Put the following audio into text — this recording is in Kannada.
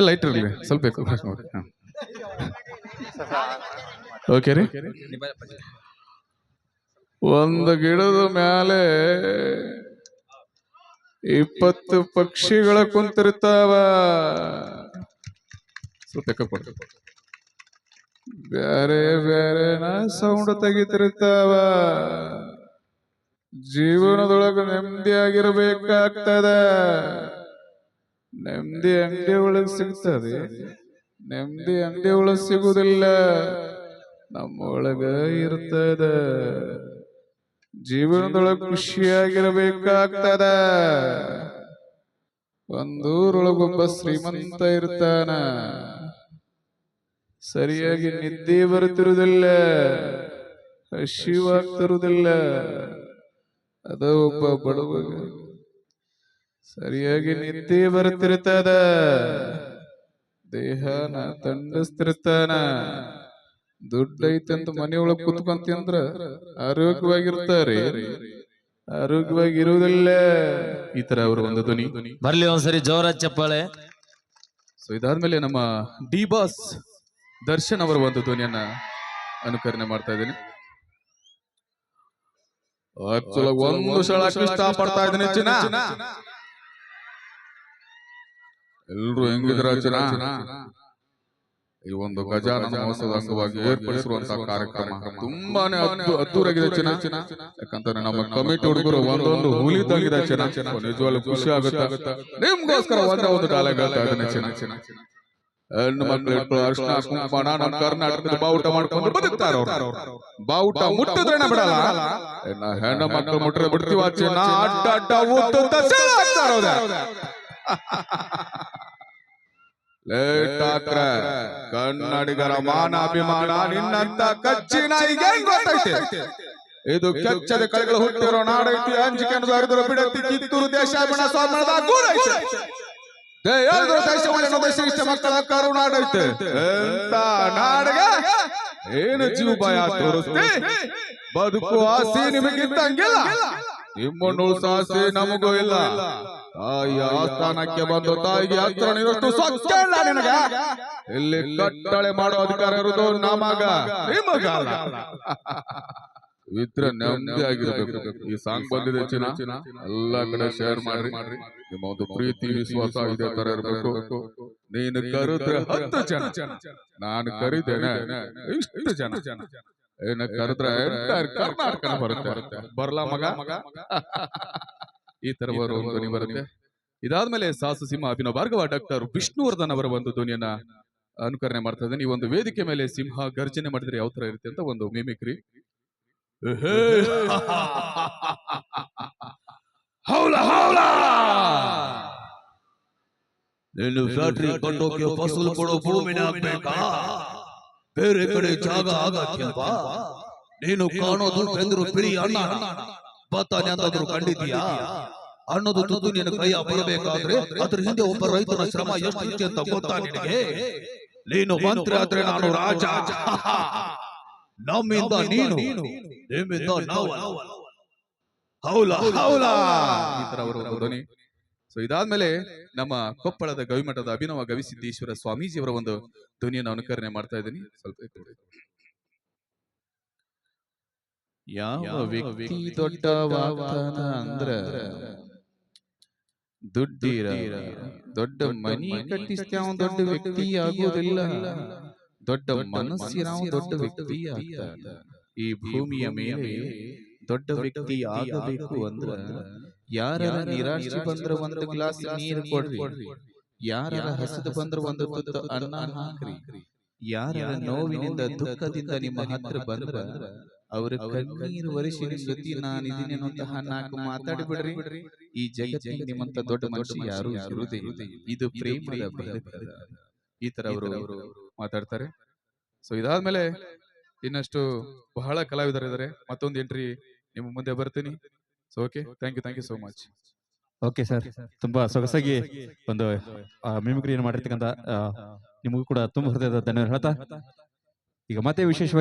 ಲೈಟ್ ಇರಲಿ. ಸ್ವಲ್ಪ ಓಕೆ ರೀ. ಒಂದು ಗಿಡದ ಮ್ಯಾಲೆ ಇಪ್ಪತ್ತು ಪಕ್ಷಿಗಳ ಕುಂತಿರ್ತಾವ. ಸ್ವಲ್ಪ ಬೇರೆ ಬ್ಯಾರೆ ಬ್ಯಾರೆನ ಸೌಂಡ್ ತೆಗಿತಿರ್ತಾವ. ಜೀವನದೊಳಗ ನೆಮ್ಮದಿಯಾಗಿರ್ಬೇಕಾಗ್ತದ. ನೆಮ್ಮದಿ ಅಂಗಡಿ ಒಳಗೆ ಸಿಗ್ತದೆ. ನೆಮ್ಮದಿ ಅಂಗಡಿ ಒಳಗೆ ಸಿಗುದಿಲ್ಲ. ನಮ್ಮೊಳಗ ಇರ್ತದ. ಜೀವನದೊಳಗ ಖುಷಿಯಾಗಿರಬೇಕಾಗ್ತದ. ಒಂದೂರೊಳಗೊಬ್ಬ ಶ್ರೀಮಂತ ಇರ್ತಾನ. ಸರಿಯಾಗಿ ನಿದ್ದೆ ಬರುತ್ತಿರುವುದಿಲ್ಲ. ಹಸಿವಾಗ್ತಿರುವುದಿಲ್ಲ. ಅದ ಒಬ್ಬ ಬಡವ ಸರಿಯಾಗಿ ನಿದ್ದೆ ಬರ್ತಿರ್ತದ ದೇಹನ ತಂಡಿಸ್ತಿರ್ತಾನ ದುಡ್ಡು ಐತಂತ ಮನೆಯೊಳಗ್ ಕುತ್ಕೊಂತಿ ಅಂದ್ರ ಆರೋಗ್ಯವಾಗಿರ್ತಾರೆ. ಆರೋಗ್ಯವಾಗಿರುವುದಿಲ್ಲ. ಈ ತರ ಅವರು ಒಂದು ಧ್ವನಿ. ಬರ್ಲಿ ಒಂದ್ಸರಿ ಜೋರ ಚಪ್ಪಾಳೆ. ಸೊ ಇದಾದ್ಮೇಲೆ ನಮ್ಮ ಡಿ ಬಾಸ್ ದರ್ಶನ್ ಅವರ ಒಂದು ಧ್ವನಿಯನ್ನ ಅನುಕರಣೆ ಮಾಡ್ತಾ ಇದ್ದೀನಿ. ಒಂದು ಸಲ ಇಷ್ಟ ಪಡ್ತಾ ಇದ್ದೀನಿ ಎಲ್ರು ಹೆಂಗಿದ್ರ ಚಿನ್ನ ಈ ಒಂದು ಗಜಾನನ ಮಹೋತ್ಸವದ ಅಂಗವಾಗಿ ಏರ್ಪಡಿಸಿರುವಂತಹ ಕಾರ್ಯಕ್ರಮ ತುಂಬಾನೇ ಅದ್ದು- ಅದ್ದೂರಿಯಾಗಿದೆ ಚಿನ್ನ ಯಾಕಂತಂದ್ರೆ ನಮ್ಮ ಕಮಿಟಿ ಹುಡುಗರು ಒಂದೊಂದು ಹುಲಿ ತಂಗಿದೆ ಚಿನ್ನ ನಿಜವಾಗ್ಲೂ ಖುಷಿ ಆಗುತ್ತೆ? ನಿಮ್ಗೋಸ್ಕರ ಒಂದೇ ಒಂದು ಡಾಲಾಗ್ ಹೇಳ್ತಾ ಇದ್ದೀನಿ ಚಿನ್ನ ಹೆಣ್ಣು ಮಕ್ಕಳು ಅರ್ಶನ ಕುಂಕುಮಣ ನಮ್ಮ ಕರ್ನಾಟಕದ ಬಾವುಟ ಮಾಡ್ಕೊಂಡು ಬದುಕ್ತಾರ ಬಾವುಟ ಮುಟ್ಟಿದ್ರೆ ಬಿಡಲ್ಲ? ಹೆಣ್ಣು ಮಕ್ಕಳು ಮುಟ್ಟರೆ ಬಿಡ್ತೀವ ಅಡ್ಡ ಅಡ್ಡ ಲೇಟ್ ಹಾಕ್ರೆ ಕನ್ನಡಿಗರ ಮಾನಾಭಿಮಾನ ನಿನ್ನಂತ ಕಚ್ಚಿ ನಾಯಿಗೆ ಗೊತ್ತೈತೆ ಇದು ಕೆಚ್ಚದ ಕೈಗಳು ಹುಟ್ಟಿರೋ ನಾಡೈತಿ ಅಂಜಿಕೆ ಅನ್ನೋದು ಬಿಡತಿ, ಕಿತ್ತೂರು ದೇಶ ಸ್ವಾಮಣದ ಗೂಡೈತೆ ದೇಯಲ್ದು ದೇಶವನ್ನು ದೇಶ ಮಕ್ಕಳ ಕರುನಾಡೈತೆ ಎಂತ ನಾಡಿಗೆ? ಏನು ಜೀವ ಭಯ ತೋರಿಸ್ತಿ? ಬದುಕು ಆಸೆ ನಿಮಗಿದ್ದಂಗಿಲ್ಲ. ನಿಮ್ಮನ್ನು ಉಳ್ಸಾಸೆ ನಮಗೂ ಇಲ್ಲ. ತಾಯಿಯ ಆಸ್ಥಾನಕ್ಕೆ ಬಂದು ತಾಯಿಗೆ ಹತ್ರ ನಿರಷ್ಟು ಸ್ವಚ್ಛ ಇಲ್ಲ ನಿನಗ? ಇಲ್ಲಿ ಕಟ್ಟಳೆ ಮಾಡೋ ಅಧಿಕಾರ ಇರುವುದು ನಮಗ? ನಿಮಗ. ಇದ್ರೆ ನೆಮ್ಮದಿ ಆಗಿರ್ಬೇಕು. ಈ ಸಾಂಗ್ ಬಂದಿದೆ ಚಿನ್ನ? ಎಲ್ಲಾ ಕಡೆ ಶೇರ್ ಮಾಡ್ರಿ. ನಿಮ್ಮ ಒಂದು ಪ್ರೀತಿ ವಿಶ್ವಾಸ ಇದೇ ತರ ಇರ್ಬೇಕು. ನೀನು ಕರೆದ್ರೆ ಹತ್ತು ಜನ. ನಾನು ಕರಿತೇನೆ. ಇಷ್ಟು ಜನ. ಏನ ಕರೆದ್ರೆ ಕರ್ನಾಟಕ ಬರುತ್ತೆ. ಬರ್ಲಾ ಮಗ? ಈ ತರ ಒಂದು ಧ್ವನಿ ಬರುತ್ತೆ. ಇದಾದ್ಮೇಲೆ ಸಾಸು ಸಿಂಹ ಅಭಿನವ ಭಾರ್ಗವ ಡಾಕ್ಟರ್ ವಿಷ್ಣುವರ್ಧನ್ ಅವರ ಒಂದು ಧ್ವನಿಯನ್ನ ಅನುಕರಣೆ ಮಾಡ್ತಾ ಇದ್ದಾನೆ. ಈ ಒಂದು ವೇದಿಕೆ ಮೇಲೆ ಸಿಂಹ ಗರ್ಜನೆ ಮಾಡಿದ್ರೆ ಯಾವ ತರ ಇರುತ್ತೆ ಅಂತ ಒಂದು ಮಿಮಿಕ್ರಿ ಹೌಲ ಹೌಲ! ನೀನು ಫ್ಯಾಕ್ಟ್ರಿ ಕಟ್ಟೋಕೆ ಫಸಲು ಕೊಡೋ ಭೂಮಿನ ಆಗ್ಬೇಕಾ ಬೇರೆ ಕಡೆ ಜಾಗ ಆಗತ್ಯಲ್ವಾ ನೀನು ಕಾಣೋದು ಬೆಂದ್ರು ಬಿಳಿ ಅಣ್ಣ. ಭತ್ತ ಎಂದಾದ್ರೂ ಕಂಡಿದ್ಯಾ ಅನ್ನೋದು ತುತ್ತು ನಿನ್ನ ಕೈಯ ಬರಬೇಕಾದ್ರೆ ಅದ್ರ ಹಿಂದೆ ಒಬ್ಬ ರೈತನ ಶ್ರಮ ಎಷ್ಟು ಇದೆ ಅಂತ ಗೊತ್ತಾ ನಿನಗೆ ನೀನು ಮಂತ್ರಿ ಆದ್ರೆ ನಾನು ರಾಜ? ನಮ್ಮಿಂದ ನೀನು. ನಿಮ್ಮಿಂದ ನಾವು ಹೌಲ? ಹೌಲ? ಈ ತರ ಅವರು ಧ್ವನಿ. ಸೊ ಇದಾದ್ಮೇಲೆ ನಮ್ಮ ಕೊಪ್ಪಳದ ಗವಿಮಠದ ಅಭಿನವ ಗವಿಸಿದ್ದೇಶ್ವರ ಸ್ವಾಮೀಜಿಯವರ ಒಂದು ಧ್ವನಿಯನ್ನು ಅನುಕರಣೆ ಮಾಡ್ತಾ ಇದ್ದೀನಿ. ಸ್ವಲ್ಪ. ಯಾವ ವ್ಯಕ್ತಿ ದೊಡ್ಡವಾಗ್ತಾನ ಅಂದ್ರ ದುಡ್ಡಿರ ದೊಡ್ಡ ಮನಿ ಕಟ್ಟಿಸ್ತಾವ ದೊಡ್ಡ ವ್ಯಕ್ತಿ ಆಗೋದಿಲ್ಲ ದೊಡ್ಡ ಮನಸ್ಸಿನ ದೊಡ್ಡ ವ್ಯಕ್ತಿ ಈ ಭೂಮಿಯ ಮೇಲೆ ದೊಡ್ಡ ವ್ಯಕ್ತಿ ಆಗಬೇಕು ಅಂದ್ರ ಯಾರ ನಿರಾಶೆ ಬಂದ್ರ ಒಂದು ಗ್ಲಾಸ್ ನೀರು ಕೊಡ್ರಿ. ಯಾರ ಹಸಿದು ಬಂದ್ರ ಒಂದು ತುತ್ತು ಅನ್ನ ಹಾಕ್ರಿ. ಯಾರ ನೋವಿನಿಂದ ದುಃಖದಿಂದ ನಿಮ್ಮ ಹತ್ರ ಬಂದ್ರ ಅವ್ರ ಕಣ್ಣೀರು ವರಿಸಿ ಜೊತೆ ನಾನು ಇದೀನಿ ಅನ್ನುವಂತಹ ನಾಲ್ಕು ಮಾತಾಡಿ ಬಿಡ್ರಿ ಈ ಜಗತ್ತಿಗೆ ನಿಮ್ಮಂತ ದೊಡ್ಡ ಮನುಷ್ಯ ಯಾರು ಇರುವುದೇ ಇದು ಪ್ರೇಮದ. ಈ ತರ ಅವರು ಮಾತಾಡ್ತಾರೆ. ಸೊ ಇದಾದ್ಮೇಲೆ ಇನ್ನಷ್ಟು ಬಹಳ ಕಲಾವಿದರಿದ್ದಾರೆ ಮತ್ತೊಂದು ಎಂಟ್ರಿ ನಿಮ್ಮ ಮುಂದೆ ಬರ್ತೀನಿ. So okay thank you thank you so much okay sir ತುಂಬಾ ಸೊಗಸಾಗಿ ಒಂದು ಮಿಮಿಕ್ರಿಯನ್ನು ಮಾಡಿರ್ತಕ್ಕಂಥ ನಿಮಗೂ ಕೂಡ ತುಂಬ ಹೃದಯದ ಧನ್ಯವಾದ ಹೇಳ್ತಾ. ಈಗ ಮತ್ತೆ ವಿಶೇಷವಾಗಿ